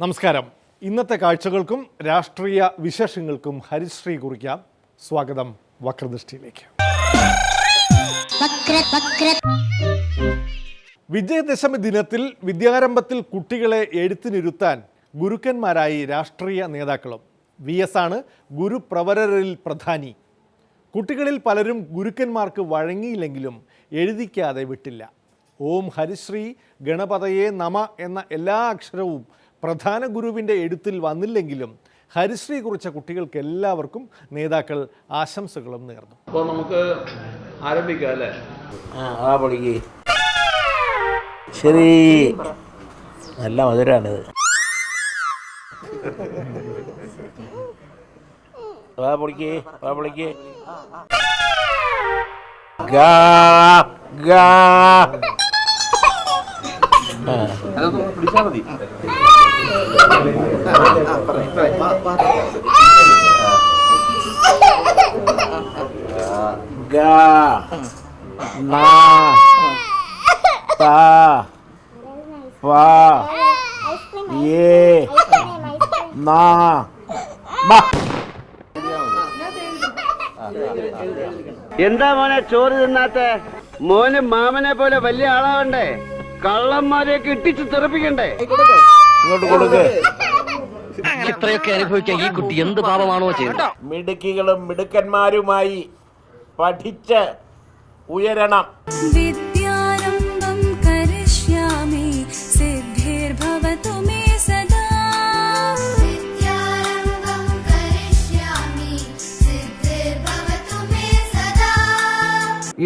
നമസ്കാരം. ഇന്നത്തെ കാഴ്ചകൾക്കും രാഷ്ട്രീയ വിശേഷങ്ങൾക്കും ഹരിശ്രീ കുറിക്കാം. സ്വാഗതം വക്രദൃഷ്ടിയിലേക്ക്. വക്ര വക്ര. വിജയദശമി ദിനത്തിൽ വിദ്യാരംഭത്തിൽ കുട്ടികളെ എഴുത്തിനിരുത്താൻ ഗുരുക്കന്മാരായി രാഷ്ട്രീയ നേതാക്കളും വി എസ് ആണ് ഗുരുപ്രവരരിൽ പ്രധാനി. കുട്ടികളിൽ പലരും ഗുരുക്കന്മാർക്ക് വഴങ്ങിയില്ലെങ്കിലും എഴുതിക്കാതെ വിട്ടില്ല. ഓം ഹരിശ്രീ ഗണപതയെ നമ എന്ന എല്ലാ അക്ഷരവും പ്രധാന ഗുരുവിന്റെ എഴുത്തിൽ വന്നില്ലെങ്കിലും ഹരിശ്രീ കുറിച്ച കുട്ടികൾക്ക് എല്ലാവർക്കും നേതാക്കൾ ആശംസകളും നേർന്നു. അപ്പോൾ നമുക്ക് ആരംഭിക്കാം അല്ലേ? ആ ആ പൊളിക്ക്. ശരി. നല്ല മധുരാണിത്. വാ പൊളിക്ക് വാ പൊളിക്ക്. ഗാ ഗാ. ഗാ നാ താ പാ ഏ നാ ബാ എന്താ മോനെ ചോറ് തിന്നാത്ത? മോന് മാമനെ പോലെ വലിയ ആളാവണ്ടേ? കള്ളന്മാരെ ഇട്ടിച്ച് തെറപ്പിക്കണ്ടേ? ഇങ്ങോട്ട് കൊടുക്ക്. ഇത്രയൊക്കെ അനുഭവിക്കാൻ ഈ കുട്ടി എന്ത് പാപമാണോ ചെയ്തത്? മിടുക്കികളും മിടുക്കന്മാരുമായി പഠിച്ച് ഉയരണം.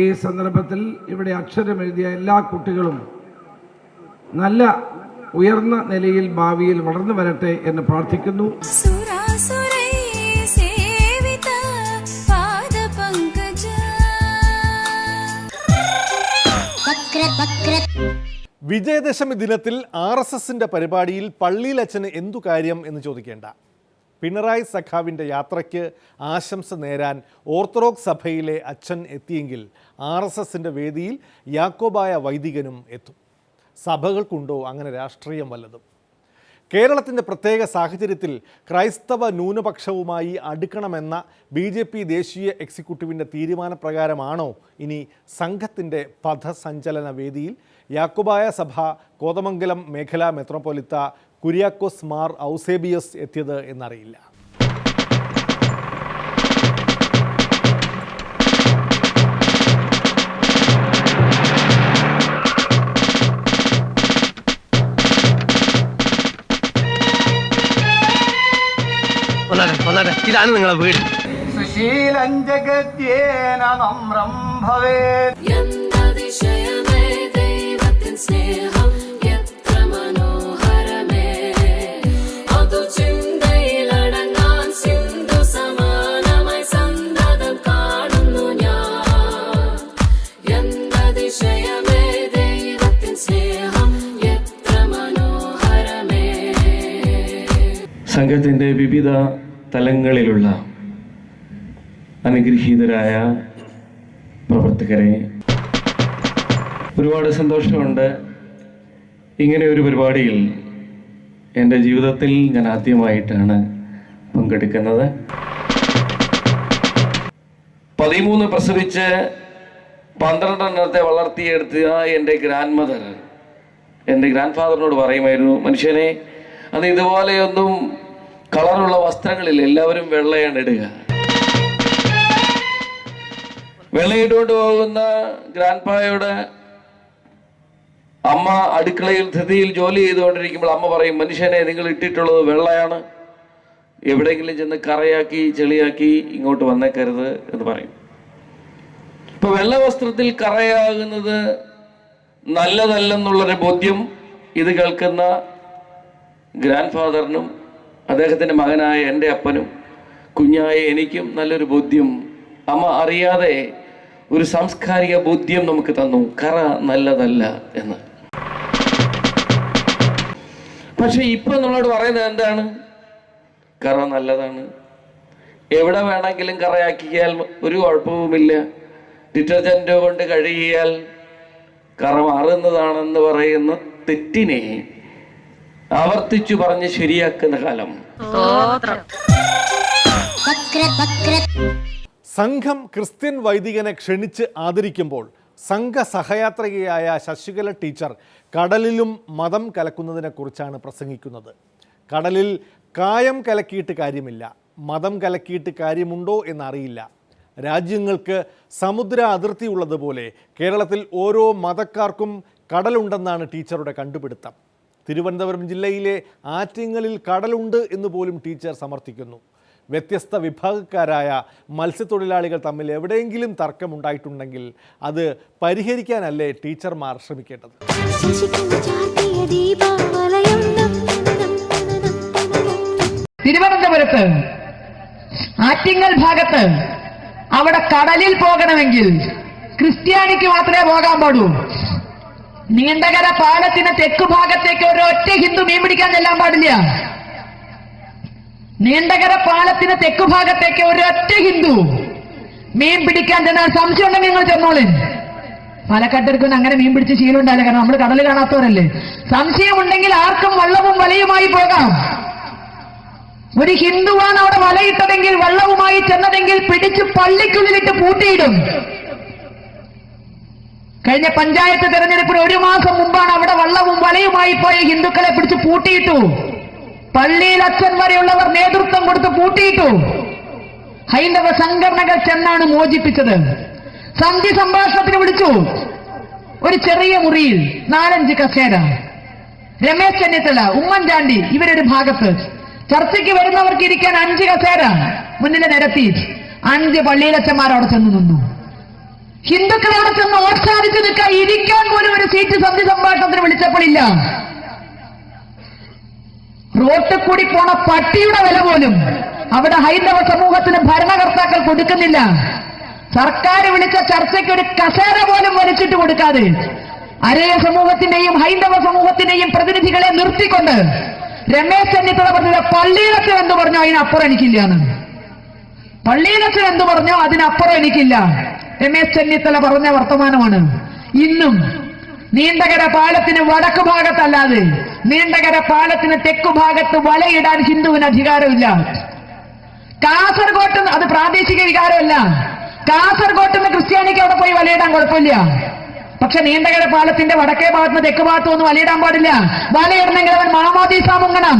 ഈ സന്ദർഭത്തിൽ ഇവിടെ അക്ഷരമെഴുതിയ എല്ലാ കുട്ടികളും നല്ല ഉയർന്ന നിലയിൽ ഭാവിയിൽ വളർന്നു വരട്ടെ എന്ന് പ്രാർത്ഥിക്കുന്നു. വിജയദശമി ദിനത്തിൽ ആർ എസ് എസിന്റെ പരിപാടിയിൽ പള്ളിയിലച്ഛന് എന്തു കാര്യം എന്ന് ചോദിക്കേണ്ട. പിണറായി സഖാവിന്റെ യാത്രയ്ക്ക് ആശംസ നേരാൻ ഓർത്തഡോക്സ് സഭയിലെ അച്ഛൻ എത്തിയെങ്കിൽ ആർ എസ് എസിന്റെ വേദിയിൽ യാക്കോബായ വൈദികനും എത്തും. സഭകൾക്കുണ്ടോ അങ്ങനെ രാഷ്ട്രീയം വല്ലതും? കേരളത്തിന്റെ പ്രത്യേക സാഹചര്യത്തിൽ ക്രൈസ്തവ ന്യൂനപക്ഷവുമായി അടുക്കണമെന്ന ബി ജെ പി ദേശീയ എക്സിക്യൂട്ടീവിന്റെ തീരുമാനപ്രകാരമാണോ ഇനി സംഘത്തിന്റെ പഥസഞ്ചലന വേദിയിൽ? യാക്കോബായ സഭ കോതമംഗലം മേഖലാ മെത്രോപൊലിത്ത കുര്യാക്കോസ് മാർ ഔസേബിയസ് എത്തിയത് എന്നറിയില്ല. ഇതാണ് നിങ്ങളെ വീട്. സുശീലം ജഗത്യേന നമ്രം ഭവേ സ്നേഹം സംഘത്തിന്റെ വിവിധ തലങ്ങളിലുള്ള അനുഗ്രഹീതരായ പ്രവർത്തകരെ. ഒരുപാട് സന്തോഷമുണ്ട്. ഇങ്ങനെ ഒരു പരിപാടിയിൽ എന്റെ ജീവിതത്തിൽ ഞാൻ ആദ്യമായിട്ടാണ് പങ്കെടുക്കുന്നത്. പതിമൂന്ന് പ്രസവിച്ച് പന്ത്രണ്ടെണ്ണത്തെ വളർത്തിയെടുത്ത എന്റെ ഗ്രാൻഡ് മദർ എന്റെ ഗ്രാൻഡ് ഫാദറിനോട് പറയുമായിരുന്നു മനുഷ്യനെ അത് ഇതുപോലെയൊന്നും കളറുള്ള വസ്ത്രങ്ങളിൽ എല്ലാവരും വെള്ളയാണ് ഇടുക. വെള്ളയിട്ടുകൊണ്ട് പോകുന്ന ഗ്രാൻഡ് അമ്മ അടുക്കളയിൽ ധൃതിയിൽ ജോലി ചെയ്തുകൊണ്ടിരിക്കുമ്പോൾ അമ്മ പറയും മനുഷ്യനെ നിങ്ങൾ ഇട്ടിട്ടുള്ളത് വെള്ളയാണ്. എവിടെയെങ്കിലും ചെന്ന് കറയാക്കി ചെളിയാക്കി ഇങ്ങോട്ട് വന്നേക്കരുത് എന്ന് പറയും. ഇപ്പൊ വെള്ള വസ്ത്രത്തിൽ കറയാകുന്നത് നല്ലതല്ലെന്നുള്ളൊരു ബോധ്യം ഇത് കേൾക്കുന്ന ഗ്രാൻഡ് ഫാദറിനും അദ്ദേഹത്തിന്റെ മകനായ എന്റെ അപ്പനും കുഞ്ഞായ എനിക്കും നല്ലൊരു ബോധ്യം. അമ്മ അറിയാതെ ഒരു സാംസ്കാരിക ബോധ്യം നമുക്ക് തന്നു. കറ നല്ലതല്ല എന്ന്. പക്ഷെ ഇപ്പൊ നമ്മളോട് പറയുന്നത് എന്താണ്? കറ നല്ലതാണ്. എവിടെ വേണമെങ്കിലും കറയാക്കിയാൽ ഒരു കുഴപ്പവുമില്ല. ഡിറ്റർജന്റോ കൊണ്ട് കഴുകിയാൽ കറ മാറുന്നതാണെന്ന് പറയുന്ന തെറ്റിനെ ആവർത്തിച്ചു പറഞ്ഞ് ശരിയാക്കുന്ന കാലം. സംഘം ക്രിസ്ത്യൻ വൈദികനെ ക്ഷണിച്ച് ആദരിക്കുമ്പോൾ സംഘ സഹയാത്രികയായ ശശികല ടീച്ചർ കടലിലും മതം കലക്കുന്നതിനെക്കുറിച്ചാണ് പ്രസംഗിക്കുന്നത്. കടലിൽ കായം കലക്കിയിട്ട് കാര്യമില്ല. മതം കലക്കിയിട്ട് കാര്യമുണ്ടോ എന്നറിയില്ല. രാജ്യങ്ങൾക്ക് സമുദ്ര അതിർത്തി ഉള്ളതുപോലെ കേരളത്തിൽ ഓരോ മതക്കാർക്കും കടലുണ്ടെന്നാണ് ടീച്ചറുടെ കണ്ടുപിടുത്തം. തിരുവനന്തപുരം ജില്ലയിലെ ആറ്റിങ്ങലിൽ കടലുണ്ട് എന്ന് പോലും ടീച്ചർ സമർത്ഥിക്കുന്നു. വ്യത്യസ്ത വിഭാഗക്കാരായ മത്സ്യത്തൊഴിലാളികൾ തമ്മിൽ എവിടെയെങ്കിലും തർക്കമുണ്ടായിട്ടുണ്ടെങ്കിൽ അത് പരിഹരിക്കാനല്ലേ ടീച്ചർമാർ ശ്രമിക്കേണ്ടത്. തിരുവനന്തപുരത്ത് ആറ്റിങ്ങൽ ഭാഗത്ത് അവിടെ കടലിൽ പോകണമെങ്കിൽ ക്രിസ്ത്യാനിക്ക് മാത്രമേ പോകാൻ പാടൂ നീണ്ടകര പാലത്തിന്റെ തെക്കു ഭാഗത്തേക്ക് ഒരൊറ്റ ഹിന്ദു മീൻ പിടിക്കാൻ ചെല്ലാൻ പാടില്ല. നീണ്ടകര പാലത്തിന് തെക്കു ഭാഗത്തേക്ക് ഒരൊറ്റ ഹിന്ദു മീൻ പിടിക്കാൻ ചെന്നാൽ സംശയം ഉണ്ടെങ്കിൽ നിങ്ങൾ ചെന്നോളിൻ പാലക്കാട്ടെടുക്കുന്ന അങ്ങനെ മീൻ പിടിച്ച് ശീലം കാരണം നമ്മൾ കടൽ കാണാത്തവരല്ലേ. സംശയമുണ്ടെങ്കിൽ ആർക്കും വള്ളവും വലയുമായി പോകാം. ഒരു ഹിന്ദുവാണ് അവിടെ വലയിട്ടതെങ്കിൽ വള്ളവുമായി ചെന്നതെങ്കിൽ പിടിച്ച് പള്ളിക്കുള്ളിലിട്ട് പൂട്ടിയിടും. കഴിഞ്ഞ പഞ്ചായത്ത് തെരഞ്ഞെടുപ്പിന് ഒരു മാസം മുമ്പാണ് അവിടെ വള്ളവും വലയുമായി പോയ ഹിന്ദുക്കളെ പിടിച്ച് പൂട്ടിയിട്ടു. പള്ളിയിൽ അച്ഛൻ വരെയുള്ളവർ നേതൃത്വം കൊടുത്ത് പൂട്ടിയിട്ടു. ഹൈന്ദവ സംഘടനകൾ ചെന്നാണ് മോചിപ്പിച്ചത്. സന്ധി സംഭാഷണത്തിന് വിളിച്ചു. ഒരു ചെറിയ മുറിയിൽ നാലഞ്ച് കസേര. രമേശ് ചെന്നിത്തല ഉമ്മൻചാണ്ടി ഇവരൊരു ഭാഗത്ത്. ചർച്ചയ്ക്ക് വരുന്നവർക്ക് ഇരിക്കാൻ അഞ്ച് കസേര. മുന്നിലെ നിരത്തി. അഞ്ച് പള്ളിയിലച്ചന്മാർ അവിടെ ചെന്ന് നിന്നു. ഹിന്ദുക്കൾ അവിടെ ചെന്ന് ഓർച്ചാദിച്ച് നിൽക്കാൻ ഇരിക്കാൻ പോലും ഒരു സീറ്റ് സന്ധി സംഭാഷണത്തിന് വിളിച്ചപ്പോഴില്ല റോട്ടിൽ കൂടി പോണ പട്ടിയുടെ വില പോലും അവിടെ ഹൈന്ദവ സമൂഹത്തിന് ഭരണകർത്താക്കൾ കൊടുക്കുന്നില്ല. സർക്കാർ വിളിച്ച ചർച്ചയ്ക്ക് ഒരു കസേര പോലും വലിച്ചിട്ട് കൊടുക്കാതെ അരയ സമൂഹത്തിന്റെയും ഹൈന്ദവ സമൂഹത്തിന്റെയും പ്രതിനിധികളെ നിർത്തിക്കൊണ്ട് രമേശ് ചെന്നിത്തല പറഞ്ഞത് പള്ളിയിലച്ചൻ എന്ത് പറഞ്ഞോ അതിനപ്പുറം എനിക്കില്ല എന്ന്. പള്ളിയിലച്ചൻ എന്ത് പറഞ്ഞോ അതിനപ്പുറം എനിക്കില്ല. രമേശ് ചെന്നിത്തല പറഞ്ഞ വർത്തമാനമാണ്. ഇന്നും നീണ്ടകര പാലത്തിന് വടക്കു ഭാഗത്തല്ലാതെ നീണ്ടകര പാലത്തിന് തെക്കു ഭാഗത്ത് വലയിടാൻ ഹിന്ദുവിന് അധികാരമില്ല. കാസർഗോട്ട് അത് പ്രാദേശിക വികാരമല്ല. കാസർഗോട്ട് നിന്ന് ക്രിസ്ത്യാനിക്ക് അവിടെ പോയി വലയിടാൻ കുഴപ്പമില്ല. പക്ഷെ നീണ്ടകര പാലത്തിന്റെ വടക്കേ ഭാഗത്ത് നിന്ന് തെക്ക് ഭാഗത്തു ഒന്നും വലയിടാൻ പാടില്ല. വലയിടണമെങ്കിൽ അവൻ മാമോദീസ മുങ്ങണം.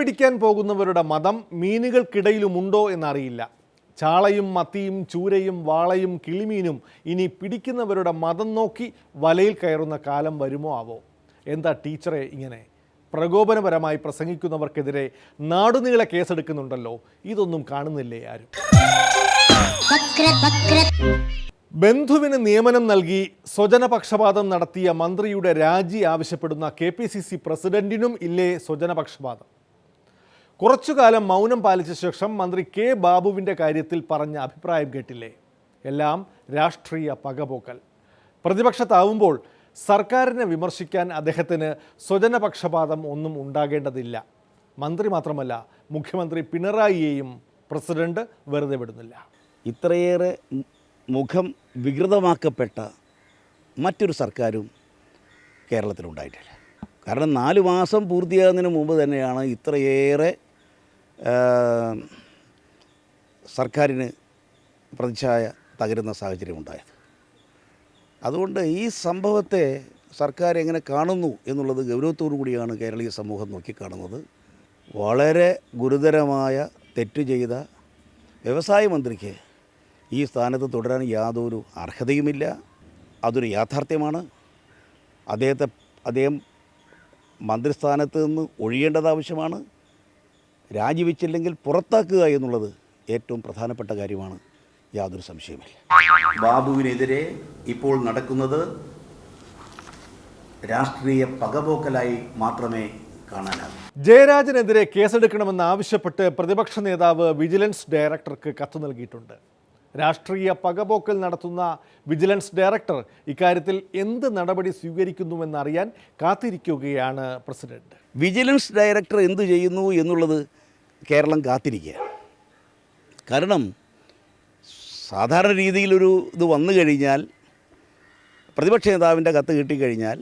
പിടിക്കാൻ പോകുന്നവരുടെ മതം മീനുകൾക്കിടയിലുമുണ്ടോ എന്നറിയില്ല. ചാളയും മത്തിയും ചൂരയും വാളയും കിളിമീനും ഇനി പിടിക്കുന്നവരുടെ മതം നോക്കി വലയിൽ കയറുന്ന കാലം വരുമോ ആവോ? എന്താ ടീച്ചറെ ഇങ്ങനെ? പ്രകോപനപരമായി പ്രസംഗിക്കുന്നവർക്കെതിരെ നാടുനീളെ കേസെടുക്കുന്നുണ്ടല്ലോ. ഇതൊന്നും കാണുന്നില്ലേ ആരും? ബന്ധുവിന് നിയമനം നൽകി സ്വജനപക്ഷപാതം നടത്തിയ മന്ത്രിയുടെ രാജി ആവശ്യപ്പെടുന്ന കെ പി സി സി പ്രസിഡന്റിനും ഇല്ലേ സ്വജനപക്ഷപാതം? കുറച്ചുകാലം മൗനം പാലിച്ച ശേഷം മന്ത്രി കെ ബാബുവിന്റെ കാര്യത്തിൽ പറഞ്ഞ അഭിപ്രായം കേട്ടില്ലേ? എല്ലാം രാഷ്ട്രീയ പകപോക്കൽ. പ്രതിപക്ഷത്താവുമ്പോൾ സർക്കാരിനെ വിമർശിക്കാൻ അദ്ദേഹത്തിന് സ്വജനപക്ഷപാതം ഒന്നും ഉണ്ടാകേണ്ടതില്ല. മന്ത്രി മാത്രമല്ല മുഖ്യമന്ത്രി പിണറായിയെയും പ്രസിഡന്റ് വെറുതെ വിടുന്നില്ല. ഇത്രയേറെ മുഖം വികൃതമാക്കപ്പെട്ട മറ്റൊരു സർക്കാരും കേരളത്തിലുണ്ടായിട്ടില്ല. കാരണം നാല് മാസം പൂർത്തിയാകുന്നതിന് മുമ്പ് തന്നെയാണ് ഇത്രയേറെ സർക്കാരിന് പ്രതിച്ഛായ തകരുന്ന സാഹചര്യം ഉണ്ടായത്. അതുകൊണ്ട് ഈ സംഭവത്തെ സർക്കാർ എങ്ങനെ കാണുന്നു എന്നുള്ളത് ഗൗരവത്തോടു കൂടിയാണ് കേരളീയ സമൂഹം നോക്കിക്കാണുന്നത് വളരെ ഗുരുതരമായ തെറ്റ് ചെയ്ത വ്യവസായ മന്ത്രിക്ക് ഈ സ്ഥാനത്ത് തുടരാൻ യാതൊരു അർഹതയുമില്ല. അതൊരു യാഥാർത്ഥ്യമാണ്. അദ്ദേഹത്തെ അദ്ദേഹം മന്ത്രിസ്ഥാനത്ത് നിന്ന് ഒഴിയേണ്ടത് ആവശ്യമാണ്. രാജിവെച്ചില്ലെങ്കിൽ പുറത്താക്കുക എന്നുള്ളത് ഏറ്റവും പ്രധാനപ്പെട്ട കാര്യമാണ്. യാതൊരു സംശയമില്ല ബാബുവിനെതിരെ ഇപ്പോൾ നടക്കുന്നത് രാഷ്ട്രീയ പകപോക്കലായി മാത്രമേ കാണാനാകും. ജയരാജനെതിരെ കേസെടുക്കണമെന്ന് ആവശ്യപ്പെട്ട് പ്രതിപക്ഷ നേതാവ് വിജിലൻസ് ഡയറക്ടർക്ക് കത്ത് നൽകിയിട്ടുണ്ട്. രാഷ്ട്രീയ പകപോക്കൽ നടത്തുന്ന വിജിലൻസ് ഡയറക്ടർ ഇക്കാര്യത്തിൽ എന്ത് നടപടി സ്വീകരിക്കുന്നുവെന്നറിയാൻ കാത്തിരിക്കുകയാണ് പ്രസിഡന്റ്. വിജിലൻസ് ഡയറക്ടർ എന്തു ചെയ്യുന്നു എന്നുള്ളത് കേരളം കാത്തിരിക്കുക. കാരണം സാധാരണ രീതിയിലൊരു ഇത് വന്നു കഴിഞ്ഞാൽ പ്രതിപക്ഷ നേതാവിന്റെ കത്ത് കിട്ടിക്കഴിഞ്ഞാൽ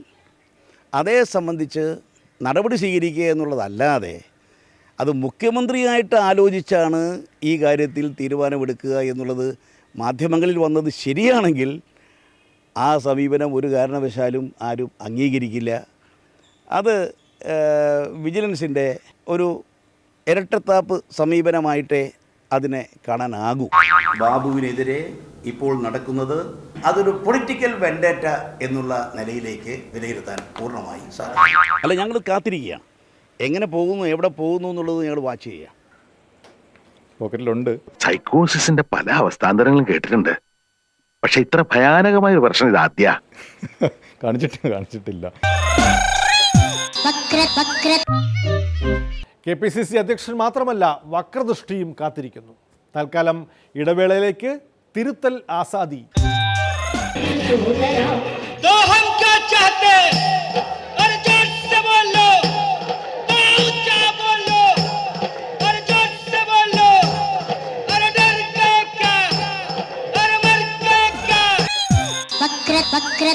അതേ സംബന്ധിച്ച് നടപടി സ്വീകരിക്കുക എന്നുള്ളതല്ലാതെ അത് മുഖ്യമന്ത്രിയായിട്ട് ആലോചിച്ചാണ് ഈ കാര്യത്തിൽ തീരുമാനമെടുക്കുക എന്നുള്ളത് മാധ്യമങ്ങളിൽ വന്നത് ശരിയാണെങ്കിൽ ആ സമീപനം ഒരു കാരണവശാലും ആരും അംഗീകരിക്കില്ല. അത് വിജിലൻസിന്റെ ഒരു ഇരട്ടത്താപ്പ് സമീപനമായിട്ടേ അതിനെ കാണാനാകൂ. ബാബുവിനെതിരെ ഇപ്പോൾ നടക്കുന്നത് അതൊരു പൊളിറ്റിക്കൽ വെൻഡേറ്റ എന്നുള്ള നിലയിലേക്ക് വിലയിരുത്താൻ പൂർണമായി സാധിക്കും. അല്ല ഞങ്ങൾ കാത്തിരിക്കുകയാണ്. എങ്ങനെ പോകുന്നു എവിടെ പോകുന്നു എന്നുള്ളത് ഞങ്ങൾ വാച്ച് ചെയ്യുക. പോക്കറ്റിലുണ്ട്. സൈക്കോസിന്റെ പല അവസ്ഥാന്തരങ്ങളും കേട്ടിട്ടുണ്ട്. പക്ഷെ ഇത്ര ഭയാനകമായ ഒരു പ്രശ്നം ഇത് ആദ്യ കാണിച്ചിട്ട് കാണിച്ചിട്ടില്ല. വക്ര വക്ര കെ പി സി സി അധ്യക്ഷൻ മാത്രമല്ല വക്രദൃഷ്ടിയും കാത്തിരിക്കുന്നു. തൽക്കാലം ഇടവേളയിലേക്ക് തിരുത്തൽ ആസാദി. വക്ര വക്ര